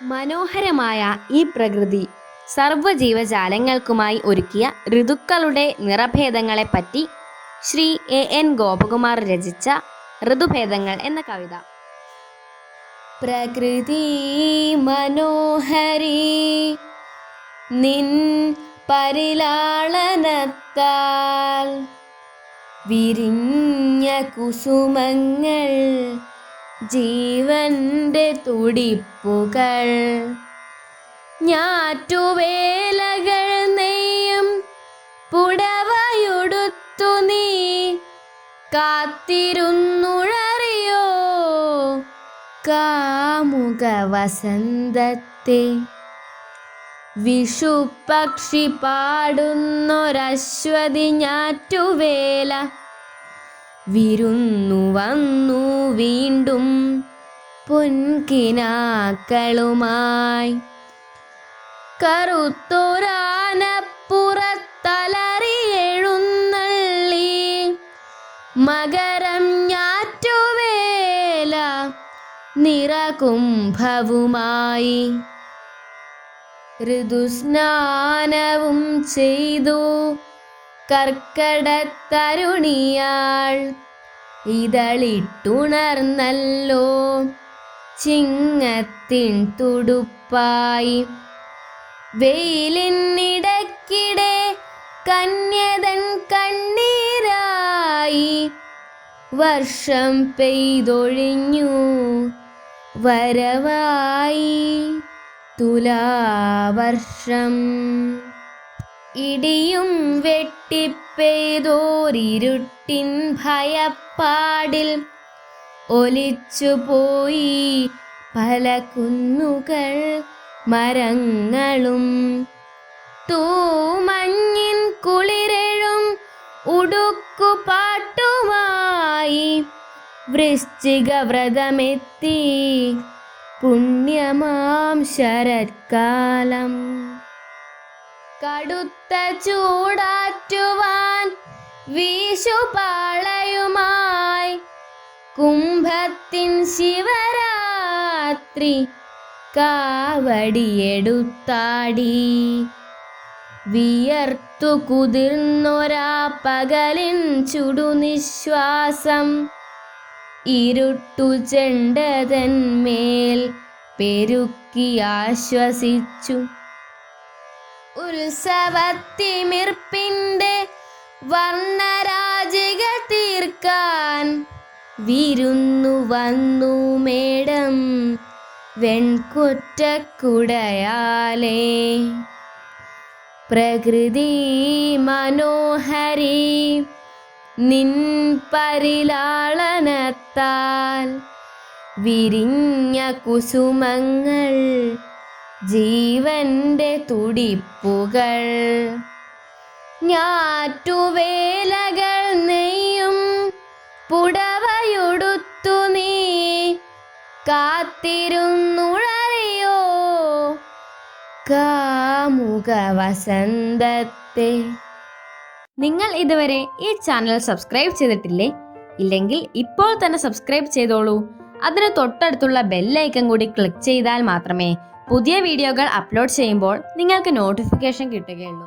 മനോഹരമായ ഈ പ്രകൃതി സർവജീവജാലങ്ങൾക്കുമായി ഒരുക്കിയ ഋതുക്കളുടെ നിറഭേദങ്ങളെപ്പറ്റി ശ്രീ എ എൻ ഗോപകുമാർ രചിച്ച ഋതുഭേദങ്ങൾ എന്ന കവിത. പ്രകൃതി മനോഹരി നിൻ പരിലാളനത്താൽ വിരിഞ്ഞ കുസുമങ്ങൾ ജീവന്റെ തുടിപ്പുകൾ ഞാറ്റുവേലകൾ നെയ്യും പുടവയുടുത്തു നീ കാത്തിരുന്നുഴറിയോ കാമുക വസന്തത്തെ വിഷുപക്ഷി പാടുന്നൊരശ്വതി ഞാറ്റുവേല വിരുന്നു വന്നു വീണ്ടും പൊൻകിനാക്കളുമായി. കറുത്തൊരാനപ്പുറത്തലറി എഴുന്നള്ളി മകരം ഞാറ്റുവേല നിറകുംഭവുമായി. ഋതുസ്നാനവും ചെയ്തു കർക്കടത്തരുണിയാൾ ഇതളിട്ടുണർന്നല്ലോ ചിങ്ങത്തിൻ തുടുപ്പായി. വെയിലിനിടക്കിടെ കന്യതൻ കണ്ണീരായി വർഷം പെയ്തൊഴിഞ്ഞു വരവായി തുലാവർഷം. ഇടിയും വെട്ടിപ്പെയ്തോരിരുട്ടിൻ ഭയപ്പാടിൽ ഒലിച്ചുപോയി പല കുന്നുകൾ മരങ്ങളും. തൂമഞ്ഞിൻ കുളിരഴും ഉടുക്കുപാട്ടുമായി വൃശ്ചിക വ്രതമെത്തി പുണ്യമാം ശരത്കാലം. കടുത്ത ചൂടാറ്റുവാൻ വീശുപാളയുമായി കുംഭത്തിൻ ശിവരാത്രി കാവടിയെടുത്താടി. വിയർത്തു കുതിർന്നൊരാ പകലിൻ ചുടുനിശ്വാസം. ഇരുട്ടു ചെണ്ടതന്മേൽ പെരുക്കി ആശ്വസിച്ചു. ഉത്സവത്തിമിർപ്പിന്റെ വർണരാജിക തീർക്കാൻ വിരുന്നു വന്നു മേടം വെൺകൊറ്റക്കുടയാലേ. പ്രകൃതി മനോഹരി നിൻ പരിലാളനത്താൽ വിരിഞ്ഞ കുസുമങ്ങൾ ജീവന്റെ തുടിപ്പുകൾ ഞാറ്റുവേലകൾ നെയ്യും പുടവയുടുത്തു നീ കാത്തിരുന്നുഴറിയോ? കാമുക വസന്തത്തെ നിങ്ങൾ ഇതുവരെ ഈ ചാനൽ സബ്സ്ക്രൈബ് ചെയ്തിട്ടില്ലേ? ഇല്ലെങ്കിൽ ഇപ്പോൾ തന്നെ സബ്സ്ക്രൈബ് ചെയ്തോളൂ. അതിന് തൊട്ടടുത്തുള്ള ബെല്ലൈക്കൺ കൂടി ക്ലിക്ക് ചെയ്താൽ മാത്രമേ പുതിയ വീഡിയോകൾ അപ്ലോഡ് ചെയ്യുമ്പോൾ നിങ്ങൾക്ക് നോട്ടിഫിക്കേഷൻ കിട്ടുകയുള്ളൂ.